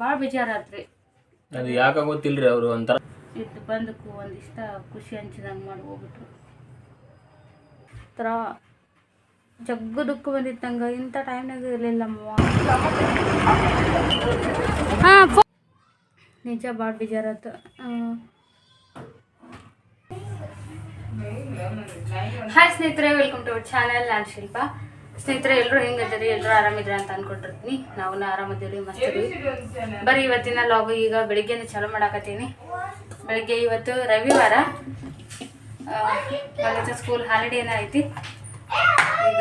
ಭಾಳ ಬೇಜಾರಾತ್ರಿ. ಅದು ಯಾಕ ಗೊತ್ತಿಲ್ರಿ ಅವರು ಒಂಥರ. ಇದು ಬಂದಕ್ಕೂ ಒಂದಿಷ್ಟ ಖುಷಿ ಹಂಚಿದಂಗೆ ಮಾಡಿ ಹೋಗ್ಬಿಟ್ರು. ಥರ ಜಗ್ಗು ದುಃಖ ಬಂದಿತ್ತು ನಂಗೆ ಇಂಥ ಟೈಮ್ನಾಗ ಇರಲಿಲ್ಲ ಹಾಂ ನಿಜ ಭಾಳ ಬೇಜಾರಾತು. ಹಾಯ್ ಸ್ನೇಹಿತರೆ ವೆಲ್ಕಮ್ ಟು ಅವರ್ ಚಾನಲ್ ನಾನು ಶಿಲ್ಪ. ಸ್ನೇಹಿತರೆ ಎಲ್ಲರೂ ಹೆಂಗದಿರಿ ಎಲ್ಲರೂ ಆರಾಮಿದ್ರ ಅಂತ ಅನ್ಕೊಂಡಿರ್ತೀನಿ. ನಾವು ಆರಾಮದಿರಿ ಮಸ್ತ್ ಇದೀವಿ. ಬರೀ ಇವತ್ತಿನ ಲಾಗು ಈಗ ಬೆಳಿಗ್ಗೆನೇ ಚಾಲೂ ಮಾಡಾಕತ್ತೀನಿ. ಬೆಳಿಗ್ಗೆ ಇವತ್ತು ರವಿವಾರ. ಕಾಲೇಜ್ ಸ್ಕೂಲ್ ಹಾಲಿಡೇನ ಐತಿ. ಈಗ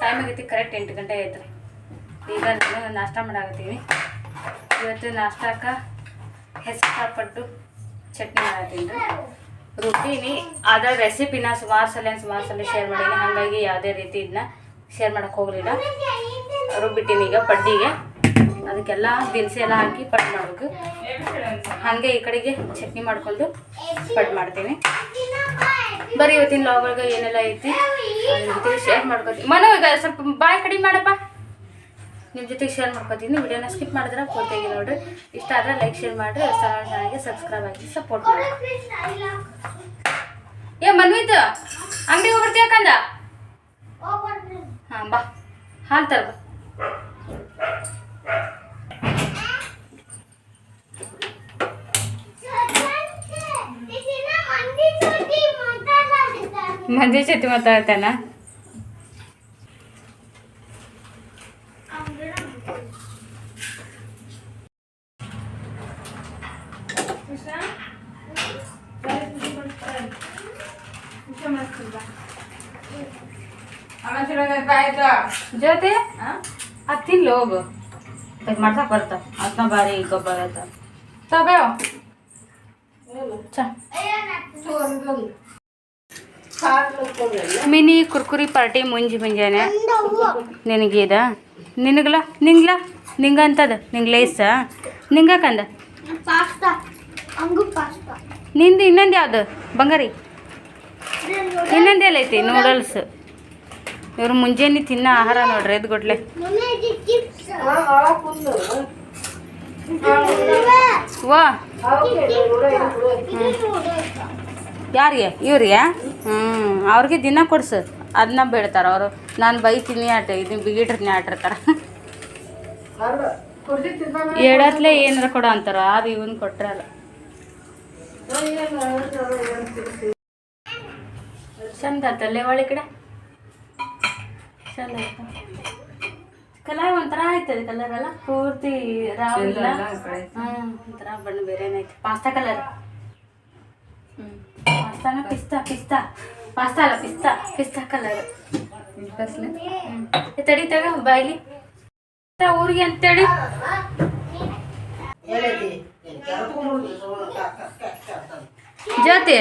ಟೈಮ್ ಆಗೈತಿ ಕರೆಕ್ಟ್ ಎಂಟು ಗಂಟೆ ಐತ್ರಿ ಈಗ ನಾನು ನಾಷ್ಟ ಮಾಡಾಕತ್ತೀನಿ. ಇವತ್ತು ನಾಷ್ಟಕ್ಕೆ ಹೆಸರು ಚಟ್ನಿ ಮಾಡತ್ತೀನಿ ರುಟೀನಿ, ಅದರ ರೆಸಿಪಿನ ಸುಮಾರು ಸಲ ಸುಮಾರು ಸಲ ಶೇರ್ ಮಾಡೀನಿ. ಹಾಗಾಗಿ ಯಾವುದೇ ರೀತಿ ಇದನ್ನ ಶೇರ್ ಮಾಡೋಕೆ ಹೋಗಲಿಲ್ಲ. ರುಬ್ಬಿಟ್ಟಿನಿ ಈಗ ಪಡ್ಡಿಗೆ. ಅದಕ್ಕೆಲ್ಲ ದಿನಸಿ ಎಲ್ಲ ಹಾಕಿ ಪಡ್ ಮಾಡಬೇಕು ಹಾಗೆ ಈ ಕಡೆಗೆ ಚಟ್ನಿ ಮಾಡ್ಕೊಂಡು ಪಡ್ ಮಾಡ್ತೀನಿ. ಬರೀ ಇವತ್ತಿನ ಲಾಗ್ ಒಳಗೆ ಏನೆಲ್ಲ ಐತಿ ನಿಮ್ಮ ಜೊತೆಗೆ ಶೇರ್ ಮಾಡ್ಕೊತೀನಿ. ಮನೋ, ಈಗ ಸ್ವಲ್ಪ ಬಾಯಿ ಕಡಿಮೆ ಮಾಡಪ್ಪ. ನಿಮ್ಮ ಜೊತೆಗೆ ಶೇರ್ ಮಾಡ್ಕೊತೀನಿ. ವಿಡಿಯೋನ ಸ್ಕಿಪ್ ಮಾಡಿದ್ರೆ ಪೂರ್ತಿಯಾಗಿ ನೋಡಿರಿ. ಇಷ್ಟ ಆದರೆ ಲೈಕ್ ಶೇರ್ ಮಾಡಿರಿ. ಹೊಸ ಚಾನಲ್ಗೆ ಸಬ್ಸ್ಕ್ರೈಬ್ ಆಗಿ ಸಪೋರ್ಟ್ ಮಾಡಿ ಏ, ಮನ್ವಿತ್, ಅಂಗಡಿ ಹೋಗ್ಬಿಡ್ತೀಯ ಕಂದ? ಹಾಂ ಬಾ ಹಾಲು ತರ ಬಾ ಮಂದಿ ಜೊತೆ ಮಾತಾಡ್ತಾನ ಜೊತೆ ಅದು ತಿನ್ಲಿ ಹೋಗು. ಅದು ಮಾಡ್ಸಕ್ ಬರ್ತ. ಅದನ್ನ ಬಾರಿ ಗೊಬ್ಬರ ಆಯ್ತ? ತಗೋ ಚ. ಮಿನಿ ಕುರ್ಕುರಿ ಪಾರ್ಟಿ ಮುಂಜಿ ಮುಂಜಾನೆ. ನಿನಗಿದ ನಿನಗಲ? ನಿಂಗ್ಲ? ನಿಂಗಂತದ ನಿಂಗೆ ಲೇಸ? ನಿಂಗಕಂದ ಪಾಸ್ತಾ. ಹಂಗು ಪಾಸ್ತಾ. ನಿಂದು ಇನ್ನೊಂದು ಯಾವ್ದು? ಬಂಗಾರಿ. ಇನ್ನೊಂದು ಎಲ್ಲೈತಿ? ನೂಡಲ್ಸ್ ಇವ್ರು ಮುಂಜಾನೆ ತಿನ್ನೋ ಆಹಾರ ನೋಡ್ರಿ ಚಿಪ್ಸ್ ವಾ ಯಾರಿಗೆ? ಇವ್ರಿಗೆ? ಹ್ಞೂ ಅವ್ರಿಗೆ ದಿನ ಕೊಡ್ಸು. ಅದನ್ನ ಬೇಡ್ತಾರೆ ಅವರು. ನಾನು ಬೈತೀನಿ ಆಟ ಇದನ್ನ ಬಿಗಿಟ್ರಿ ಆಟಿರ್ತಾರೆ ಹೇಳತ್ಲೆ ಏನಾರ ಕೊಡ ಅಂತಾರ ಅದು ಇವನ್ ಕೊಟ್ರಲ್ಲ ಚಂದ ಆತಲ್ಲೇ ಒಳ್ಳೆ ಚಂದ ಆಯ್ತು? ಕಲರ್ ಒಂಥರ ಆಯ್ತದೆ ಕಲರ್ ಎಲ್ಲ ಪೂರ್ತಿ ರಾವ್ ಇಲ್ಲ. ಹ್ಮ್ ಒಂಥರ ಬಣ್ಣ ಬೇರೆನೇ ಐತೆ ಪಾಸ್ತಾ ಕಲರ್ ಹ್ಮ್ ಪಾಸ್ತಾನ ಪಿಸ್ತಾ ಪಿಸ್ತಾ ಪಾಸ್ತಾ ಅಲ್ಲ ಪಿಸ್ತಾ ಪಿಸ್ತಾ ಕಲರ್ ತಡಿ ತಗ ಬಾಯ್ಲಿ. ಊರಿಗೆ ಅಂತೇಳಿ. ಜ್ಯೋತಿ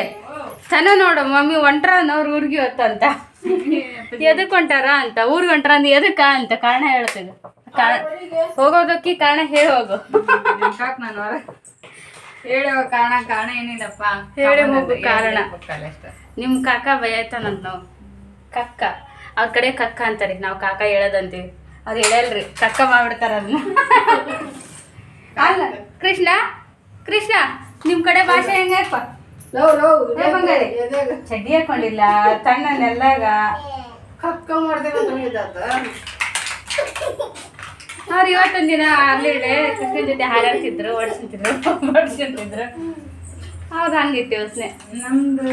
ಚೆನ್ನ ನೋಡು ಮಮ್ಮಿ ಒಂಟರ ಅವ್ರ ಊರಿಗೆ ಹೊತ್ತಂತ ಎದಕ್ ಹೊಂಟಾರ ಅಂತ ಊರಿಗೆ ಹೊಂಟ್ರ ಅಂದ್ ಎದಕ್ಕ ಅಂತ ಕಾರಣ ಹೇಳ್ತಿದ್ದೆ ಕಾರಣ ಹೋಗೋದಕ್ಕೆ ಕಾರಣ ಹೇಳಿ ಹೋಗು. ನಾನು ಹೇಳೋ ಕಾರಣ ಕಾರಣ ಏನಿಲ್ಲಪ್ಪ. ಹೇಳಿ ಹೋಗು ಕಾರಣ. ನಿಮ್ ಕಾಕ ಬೈತಾನಂತ ನಾವು. ಕಕ್ಕ. ಅವ್ರ ಕಡೆ ಕಕ್ಕ ಅಂತಾರೆ. ನಾವು ಕಾಕ ಹೇಳದಂತೀವಿ. ಅವ್ರು ಹೇಳಲ್ರಿ ಕಕ್ಕ ಮಾಡ್ಬಿಡ್ತಾರ ಅದನ್ನ ಅಲ್ಲ ಕೃಷ್ಣ ಕೃಷ್ಣ ನಿಮ್ ಕಡೆ ಭಾಷೆ ಹೆಂಗಪ್ಪ ಚಡ್ಡಿ ಹಾಕೊಂಡಿಲ್ಲ ತಣ್ಣ ನೆಲ್ಲಾಗ ಕಕ್ಕ ಅವ್ರು ಇವತ್ತೊಂದ್ ದಿನ ಅಲ್ಲಿಡೆ ಕೃಷ್ಣ ಜೊತೆ ಹಾರಾಡ್ತಿದ್ರು ಓಡಿಸ್ತಿದ್ರು ಓಡಿಸ್ತಿದ್ರು ಹೌದು ಹಂಗಿತ್ತು ಯೋಚನೆ. ನಮ್ದು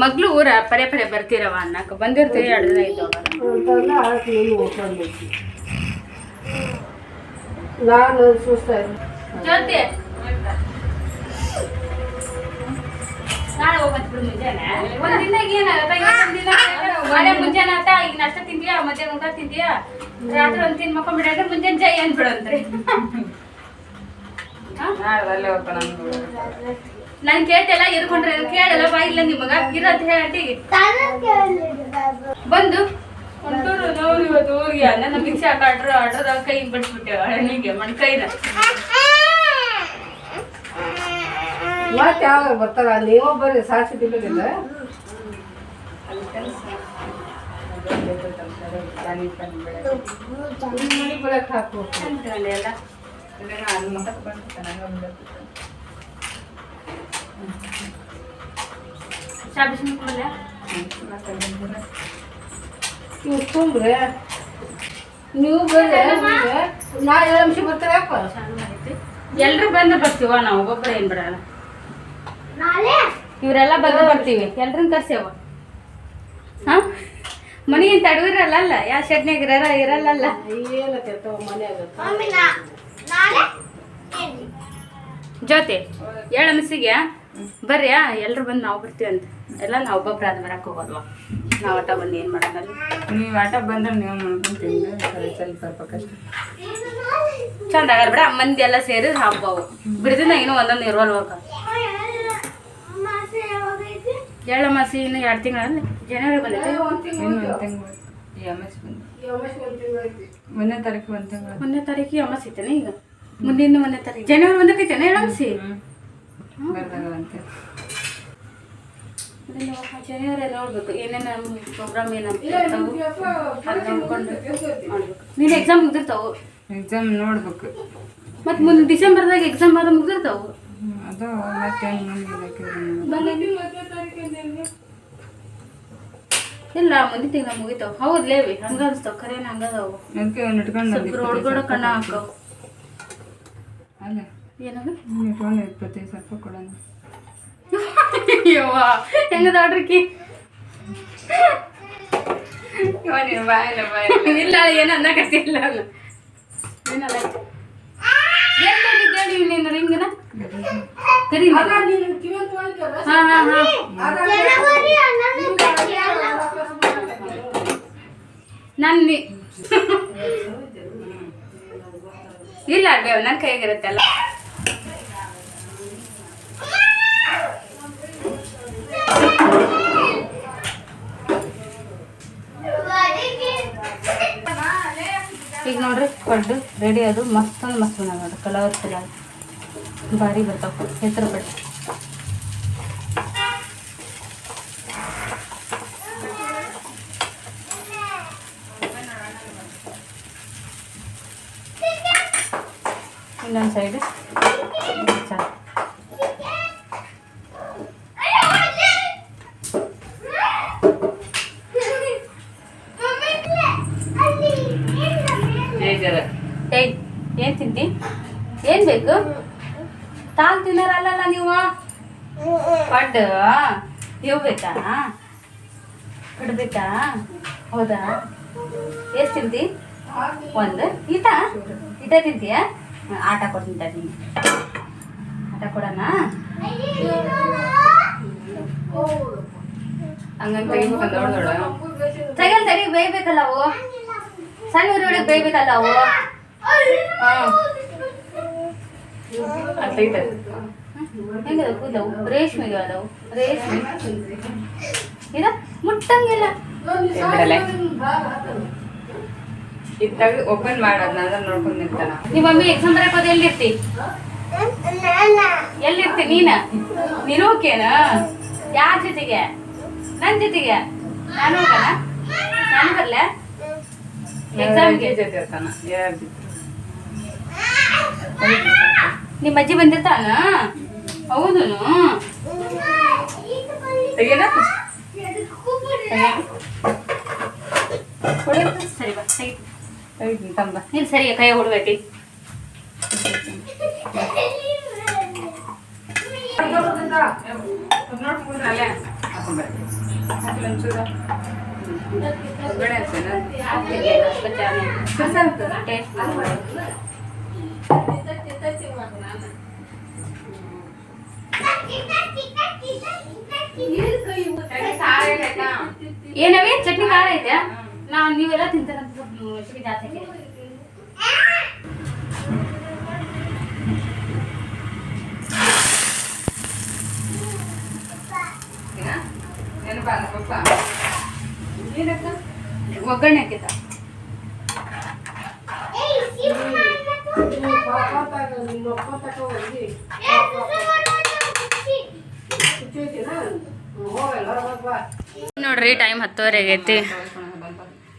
ಮಗ್ಳು ಊರ ಪರೇ ಪರೇ ಬರ್ತೀರವ ಅನ್ನಕ್ಕೆ ಬಂದಿರ್ತೀವಿ ಎರಡು ದಿನ ಆಯ್ತು ನೀನು ಸುಸ್ತಾಯ್ತು ಜ್ಯೋತಿ ನಾಳೆ ಹೋಗ್ಬತ್ ಬಿಡು ಮುಂಜಾನೆ. ಒಂದ್ ದಿನ ಏನಾಗತ್ತ? ಇವತ್ತೊಂದ್ ದಿನ ಮನೆ ಮುಂಜಾನೆ ಆತ ಈಗ ನಾಷ್ಟ ತಿಂತೀಯಾ ಮಧ್ಯಾಹ್ನ ಊಟ ತಿಂತೀಯಾ? ರಾತ್ರಿ ಒಂದು ತಿನ್ ಮಕ್ಕೊಂಡ್ಬಿಡ್ರೆ ಮುಂಜಾನೆ ಜೈ ಅಂದ್ಬಿಡಂತ್ರಿ. ನಾನು ಕೇಳ್ತಿಲ್ಲ ಇರ್ಕೊಂಡ್ರೆ ಕೇಳಲ್ಲ ಬಾಯಿಲ್ಲ ಇಲ್ಲ ನಿಮಗ ಇರತ್ತೆ ಹೇಳಿ ಬಂದು. ನಾವು ಇವತ್ತು ಊರಿಗೆ ನನ್ನ ಆಡ್ರ ಆಡ್ರದಾಗ ಕೈ ಬಿಡಿಸ್ಬಿಟ್ಟೆ ಹಣ್ಣಿಗೆ ಮಣ್ಕೈನ ಮತ್ತೆ ಯಾವಾಗ ಬರ್ತಾರ? ನೀವು ಬರ್ರಿ ಸಾಸಿ ತಿನ್ನೋದಿಲ್ಲ ಮನೆ ಹಾಕು. ಎಲ್ಲ ಮಾಡ್ಕೊಳ್ಳೆ ನೀವು ತುಂಬ್ರೆ ನೀವು ಬರ್ರಿ ನಾ ಏಳು ನಿಮಿಷ ಬರ್ತಾರೆ ಎಲ್ಲರೂ ಎಲ್ರು ಬಂದು ಬರ್ತೀವ ನಾವು ಒಬ್ಬೊಬ್ಬರ ಏನ್ ಬಿಡಲ್ಲ. ನಾಳೆ? ಇವರೆಲ್ಲ ಬಂದು ಬರ್ತೀವಿ ಎಲ್ರನ್ನ ಕರ್ಸೇವ ಹಾ? ಮನಿ ತಡವಿರಲ್ಲ ಅಲ್ಲ? ಯಾವ ಶೆಟ್ನ್ಯಾಗ ಇರಲ್ಲ ಇರಲ್ಲ ಜೊತೆ ನಾಳೆ? ಜ್ಯೋತಿ ಏಳು ಮಿಸ್ಸಿಗೆ. ಬರ್ರಿ ಎಲ್ಲರೂ ಬಂದು ನಾವು ಬರ್ತೀವಿ ಅಂತ. ಎಲ್ಲ ನಾವು ಒಬ್ಬೊಬ್ರು ಅದು ಬರಕ್ಕೆ ಹೋಗೋದ್ವ ನಾವು ಆಟ ಬಂದು ಏನು ಮಾಡೋಣ ನೀವು ಆಟ ಬಂದ್ರೆ ನೀವು ಮಾಡ್ಕೊಂತೀನಿ ಸ್ವಲ್ಪ ಸ್ವಲ್ಪ ಕಷ್ಟ ಚಂದ ಆಗಲ್ಲ ಬಿಡ ಮಂದಿ ಎಲ್ಲ ಸೇರಿ ಹಬ್ಬ ಬಿಡ್ದಿನ ಇನ್ನೂ ಒಂದೊಂದು ಇರುವಲ್ವಾಗ ಎಳ್ಳ? ಏಳು ಮಾಸಿ ಇನ್ನು ಎರಡು ತಿಂಗಳಲ್ಲಿ? ಜನವರಿ ಬಂದೈತೆ? ಮೊನ್ನೆ ತಾರೀಕು ಒಂದು ತಾರೀಕಿಗೆ ಅಮಾಸಿ ಐತೇನೆ ಈಗ? ಮುಂದಿನ ಒಂದನೇ ತಾರೀಕು. ಜನವರಿ ಒಂದಕ್ಕೆ ಐತೇನೆ ಏಳು ಬರ್ದಾಗ ಅಂತ ಜನವರಿ ನೋಡ್ಬೇಕು. ಏನೇನು ಪ್ರೋಗ್ರಾಮ್ ಏನಂತ ನೋಡ್ಕೊಂಡು ನೀನು ಎಕ್ಸಾಮ್ ಮುಗ್ದಿರ್ತಾವು? ಎಕ್ಸಾಮ್ ನೋಡ್ಬೇಕು. ಮತ್ತು ಮುಂದೆ ಡಿಸೆಂಬರ್ದಾಗ ಎಕ್ಸಾಮ್ ಆದ ಮುಗ್ದಿರ್ತಾವು? ಅದು ಇಲ್ಲ ಮುಂದಿನ ತಿಂಗಳ ಮುಗಿತಾವ. ಹೌದು ಲೇವಿ ಹಂಗ ಅನ್ಸ್ತಾವ. ಖರೇನ ಹಂಗದಾವು ಸ್ವಲ್ಪ ರೋಡ್ ಕೂಡ ಕಣ್ಣ ಹಾಕವು ಅಲ್ಲ. ಏನದು? ನೀವು ಇಟ್ಕೊಂಡು ಇಪ್ಪತ್ತೈದು ಸಾವಿರ ರೂಪಾಯಿ ಕೊಡೋಣ ಯವ್ವ ಇಲ್ಲ ಏನ ಅನ್ನಕತ್ತಿಲ್ಲ ನಾನು ಏನಲ್ಲ ಏನ್ ತಂದಿದ್ದೇಳಿ ನೀನು. ರಿಂಗನ ಕರಿ ಹಾ ಹಾ ಹಾ. ಜನವರಿ ಹನ್ನೊಂದನೇ ತಾರೀಕು ನಾನು ನೀ ಇಲ್ಲ ನನ್ನ ಕೈಗಿರುತ್ತೆ ಈಗ ನೋಡ್ರಿ ಪಡ್ಡು ರೆಡಿ ಅದು. ಮಸ್ತ್ ಅಂದ್ರೆ ಮಸ್ತ್ ಬಂದ ನೋಡ್ರಿ. ಕಲರ್ ಕಲರ್ ಭಾರಿ ಬರ್ತಾವ. ಹೆಸರು ಪಡ್ಡು ಇನ್ನೊಂದು ಸೈಡ್ ಚಾ ಬೇಜಾರ ಏಯ್ ಏನು ತಿಂತಿ ಏನು ಬೇಕು ತಾಲ್ ತಿನ್ನೋರಲ್ಲ ನೀವು ಪಡ್ಡು ಇವು ಬೇಕಾ? ಹೌದಾ? ಎಷ್ಟು ತಿಂತಿ? ಒಂದು. ಈಟ ಈಟ ತಿಂತೀಯ? ಆಟ ಕೊಡ್ತೀನಿ ನಿಂಗೆ. ಆಟ ಕೊಡೋಣ? ಹಂಗಂತ ತೆಗಲ್ ತಡಿ ಬೇಯ್ಬೇಕಲ್ಲ ಅವು. ಸಣ್ಣ ಒಳಗೆ ಬೇಯ್ಬೇಕಲ್ಲ ಅವು. ಹಾಂ. ಹೆಂಗದ ಕೂದವು ರೇಷ್ಮೆಗೆ ಅದಾವು ರೇಷ್ಮೆ. ಇದ ಮುಟ್ಟಂಗಿಲ್ಲ. ಬಿಡಲೆ ಇದು ತೆಗ್ದು ಓಪನ್ ಮಾಡೋದು ನಾನು ನೋಡ್ಕೊಂಡು ನಿಂತಾನ. ನಿಮ್ಮ ಮಮ್ಮಿ ಎಕ್ಸಾಮ್ ಬರಕ್ ಹೋದ ಎಲ್ಲಿರ್ತಿ? ಎಲ್ಲಿರ್ತಿ ನೀನ? ನೀನು ಓಕೆನಾ ಯಾರ ಜೊತೆಗೆ? ನನ್ನ ಜೊತೆಗೆ? ನಾನು ಹೋಗೋಣ? ನಾನು ಬರ್ಲೆ? ಎಕ್ಸಾಮ್ಗೆ ಜೊತೆ ಇರ್ತಾನ. ಯಾರ ಜೊತೆ? ನಿಮ್ಮ ಅಜ್ಜಿ ಬಂದಿರ್ತಾನ ಹೌದು ತೆಗಿಯೋಣ ಸರಿ ಬಾ ತೆಗಿತೀನಿ ತಂಬ ಇಲ್ಲಿ ಸರಿ ಕೈ ಹೊಡ್ಬೇಟಿ ಟೇಸ್ಟ್ ಏನವೇ? ಚಟ್ನಿ ಖಾರ ಐತೆ? ನಾವು ನೀವೆಲ್ಲ ತಿಂತಾರಂತ ಮೆಣಸಿಗೆ ಜಾಸ್ತಿ ಹಾಕಿದೆ. ನೆನಪ ಪಪ್ಪ ಏನಕ್ಕ ಒಗ್ಗರಣೆ ಹಾಕಿದ್ದ. ನೋಡ್ರಿ ಟೈಮ್ ಹತ್ತುವರೆ ಆಗೈತಿ.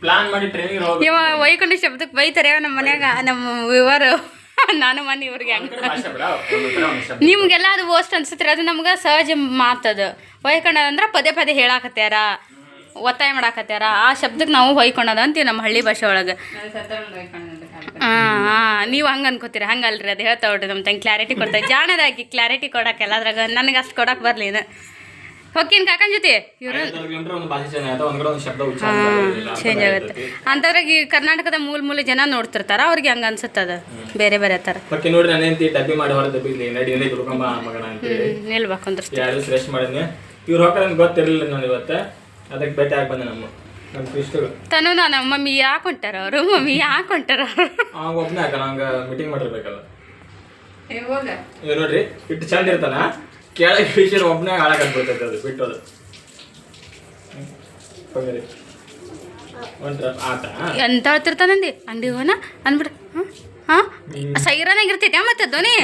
ಪ್ಲಾನ್ ಮಾಡಿ ಟ್ರೈನಿಂಗ್ ಹೋಗಿ ಇವ ವೈಕೊಂಡ ಶಬ್ದಕ್ಕೆ ಬೈತಾರೆ ನಮ್ಮ ಮನ್ಯಾಗ ನಮ್ಮ ವಿವರು ನಾನು ಮನೆ ಇವ್ರಿಗೆ ಹಂಗೆ ನಿಮ್ಗೆಲ್ಲ ಅದು ಓಸ್ಟ್ ಅನ್ಸುತ್ತೆ ಅದು ನಮ್ಗೆ ಸಹಜ ಮಾತದ ವೈಕೊಂಡದ ಅಂದ್ರೆ ಪದೇ ಪದೇ ಹೇಳಾಕತ್ಯಾರ ಒತ್ತಾಯ ಮಾಡಾಕತ್ಯಾರ ಆ ಶಬ್ದಕ್ಕೆ ನಾವು ಹೊಯ್ಕೊಂಡದ ಅಂತೀವಿ ನಮ್ಮ ಹಳ್ಳಿ ಭಾಷೆ ಒಳಗೆ. ನೀವು ಹಂಗೆ ಅನ್ಕೋತೀರ? ಹಂಗಲ್ರಿ ಅದು ಹೇಳ್ತಾ ಹೊಡ್ರಿ ನಮ್ಮ ತಂಗೆ. ಕ್ಲಾರಿಟಿ ಕೊಡ್ತಾರೆ. ಜಾಣದಾಗಿ ಕ್ಲಾರಿಟಿ ಕೊಡಕ್ಕೆ ಎಲ್ಲದ್ರಾಗ ನನಗೆ ಅಷ್ಟು ಕೊಡಕ್ಕೆ ಬರಲಿ ಹೊಕ್ಕಿನ ಕಾಕನ ಜೊತೆ? ಇವ್ರು? ಚೇಂಜ್ ಆಗುತ್ತೆ. ಅಂತದ್ರಾಗ ಈ ಕರ್ನಾಟಕದ ಮೂಲ ಮೂಲ ಜನ ನೋಡ್ತಿರ್ತಾರ. ಅವ್ರಿಗೆ ಹಂಗ ಅನ್ಸುತ್ತದ ಬೇರೆ ಬೇರೆ ತರ. ನಿಲ್ಬೇಕು ಅಂದ್ರೆ ಇವ್ರು ಹೋಗ್ತಾರೆ ಗೊತ್ತಿರಲಿಲ್ಲ ನಾನು ಇವತ್ತೆ. ಅದಕ್ಕೆ ಭೇಟಿ ಆಗಿ ಬಂದೆ ನಮ್ಮ. ತನು ನಾನು ಮಮ್ಮಿ ಯಾಕೆ ಹೊಂಟಾರ ಅವರು? ಮಮ್ಮಿ ಯಾಕೆ ಹೊಂಟಾರ ಅವರು? ಒಬ್ಬನೇ ನಂಗೆ ಮೀಟಿಂಗ್ ಮಾಡಿರ್ಬೇಕಲ್ಲ. ಏ ನೋಡ್ರಿ ಇಟ್ಟು ಚಂದ ಇರ್ತಾನ? ಕೆಳಗೆ ಫೀಚರ್ ಒಬ್ಬನೇ ಹಾಳಾಗತ್ಬಿಡ್ತೈತೆ ಅದು ಬಿಟ್ಟೋದು ಹೋಗಿರಿ. ಒಂಟ್ರ ಆತ. ಎಂತ ಹೇಳ್ತಿರ್ತಾನಂದಿ ಅಂಗಡಿ ಹೋಗೋಣ ಅಂದ್ಬಿಡು. ಹಾಂ ಸೈರನಾಗ ಇರ್ತೈತೆ ಮತ್ತೆ ಧ್ವನಿ?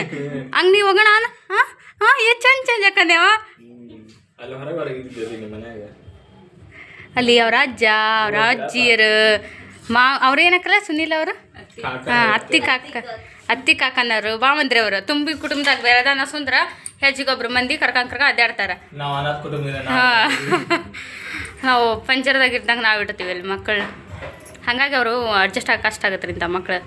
ಅಂಗಡಿ ಹೋಗೋಣ ಹಾ ಹಾಂ ಹಾಂ ಎಷ್ಟು ಚಂದ ಚಂದ ಯಾಕಂದೇವ ಅಲ್ಲಿ ಹೊರಗೆ ಹೊರಗೆ ನಿಮ್ಮ ಮನ್ಯಾಗ ಅಲ್ಲಿ ಅವ್ರ ಅಜ್ಜ ಅವ್ರ ಅಜ್ಜಿಯರು ಮಾ ಅವ್ರು ಏನಕ್ಕಲ್ಲ ಸುನಿಲ್ ಅವರು? ಹಾಂ ಅತ್ತಿ ಕಾಕ. ಅತ್ತಿ ಕಾಕನವರು ಬಾಮಂದ್ರಿ ಅವರು ತುಂಬಿ ಕುಟುಂಬದಾಗ ಅದನ್ನ ಸುಂದ್ರ ಹೆಜ್ಜಿಗೊಬ್ರು ಮಂದಿ ಕರ್ಕೊಂಡ್ ಕರ್ಕ ಕುಟುಂಬದಿಂದ ಹಾಂ. ನಾವು ಪಂಜರದಾಗ ಇದ್ದಾಗ ನಾವು ಇಡ್ತೀವಿ ಅಲ್ಲಿ ಮಕ್ಕಳು ಹಾಗಾಗಿ ಅವರು ಅಡ್ಜಸ್ಟ್ ಆಗಿ ಕಷ್ಟ ಆಗುತ್ತೆ ಇಂಥ ಮಕ್ಕಳು